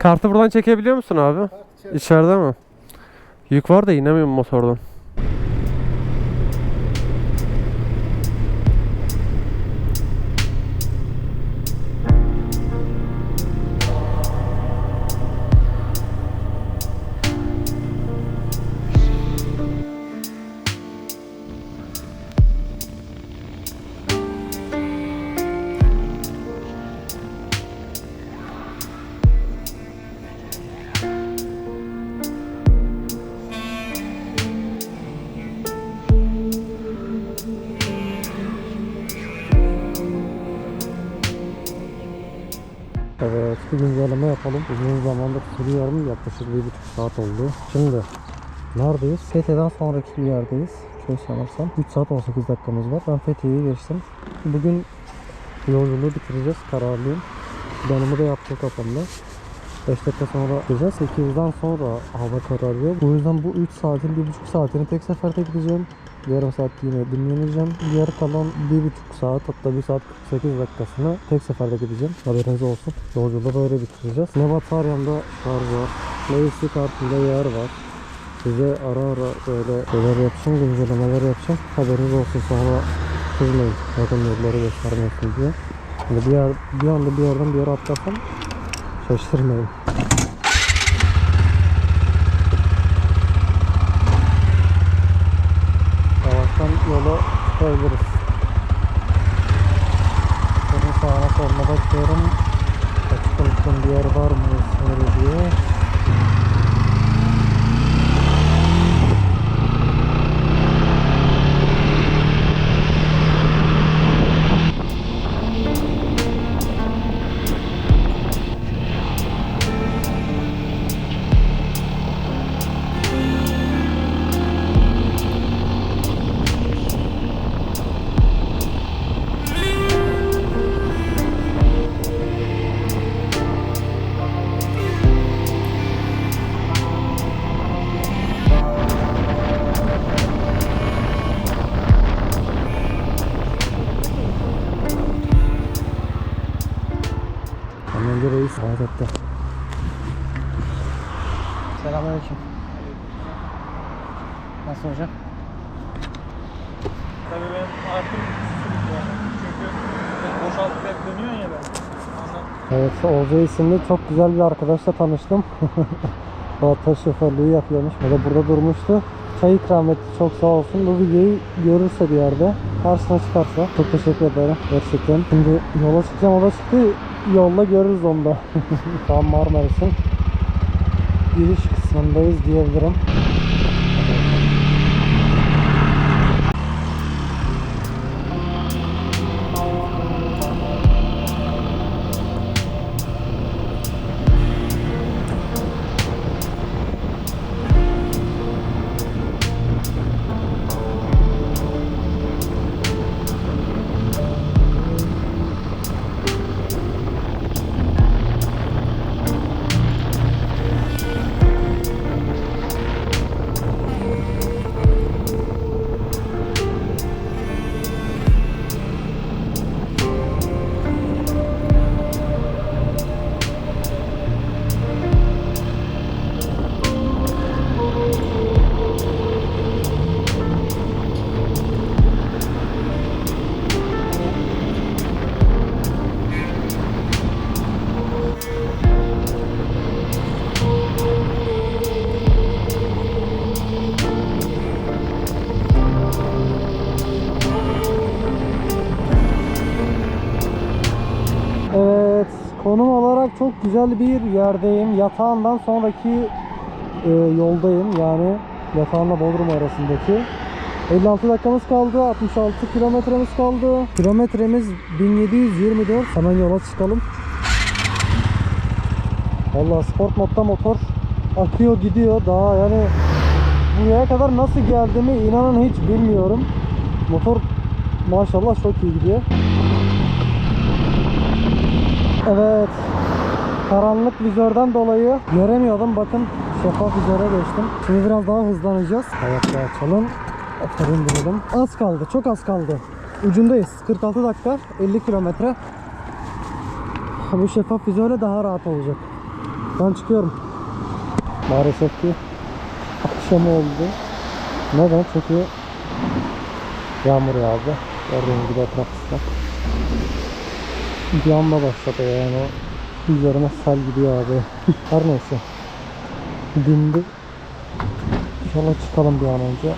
Kartı buradan çekebiliyor musun abi? İçeride mi? Yük var da inemiyorum motordan. Bir güncelleme yapalım. Uzun zamandır sürüyorum. Yaklaşık bir buçuk saat oldu. Şimdi neredeyiz? Fethiye'den sonraki bir yerdeyiz. Şöyle sanırsam 3 saat 18 dakikamız var. Ben Fethiye'yi geçtim. Bugün yolculuğu bitireceğiz. Kararlıyım. Planımı da yaptım kafamda. 5 dakika sonra gideceğiz. 8'den sonra hava kararıyor. Bu yüzden bu 3 saatin 1,5 saatini tek seferde gideceğim. Yarım saat yine dinleneceğim. Diğer kalan 1,5 saat hatta 1 saat 48 dakikasını tek seferde gideceğim. Haberiniz olsun. Yolculuğu böyle bitireceğiz. Ne bataryamda şarj var. Ne SD kartımda yer var. Size ara ara böyle şeyler yapacağım, güncellemeler yapacağım. Haberiniz olsun sonra kızmayın. Bakın yolları göstermiyorsun diye. Hani bir, yer, bir anda bir yerden bir yere atlasam şaşırmayın. Yola çıkabiliriz. Senin sağına soluna bakıyorum. Açık uygun bir yer var mı vesaire diye. Etti. Selamünaleyküm. Nasıl hocam? Tabii ben artık yani. Çünkü boşaltıp hep dönüyorsun ya ben. Evet, Oğuz isimli çok güzel bir arkadaşla tanıştım. o taş şoförlüğü yapıyormuş. O da burada durmuştu. Çay ikram etti çok sağ olsun. Bu videoyu görürse bir yerde karşısına çıkarsa çok teşekkür ederim gerçekten. Şimdi yola çıkacağım o da çıktı. Yolda görürüz onu da. An Marmaris'in giriş kısmındayız diyebilirim. Konum olarak çok güzel bir yerdeyim. Yatağından sonraki e, yoldayım. Yani yatağınla Bodrum arasındaki. 56 dakikamız kaldı. 66 kilometremiz kaldı. Kilometremiz 1724. Hemen yola çıkalım. Vallahi sport modda motor akıyor gidiyor. Daha yani buraya kadar nasıl geldiğimi inanın hiç bilmiyorum. Motor maşallah çok iyi gidiyor. Evet. Karanlık vizörden dolayı göremiyordum. Bakın şeffaf vizöre geçtim. Şimdi biraz daha hızlanacağız. Ayakları açalım. Aferin diyelim. Az kaldı. Çok az kaldı. Ucundayız. 46 dakika. 50 kilometre. Bu şeffaf vizörle daha rahat olacak. Ben çıkıyorum. Maalesef ki akşam oldu. Neden? Çünkü yağmur yağdı. Gördüğünüz gibi etraf ıslak. Bir başladı yani o üzerime sel gibi yağdı. Her neyse. Dindi. İnşallah çıkalım bir an önce.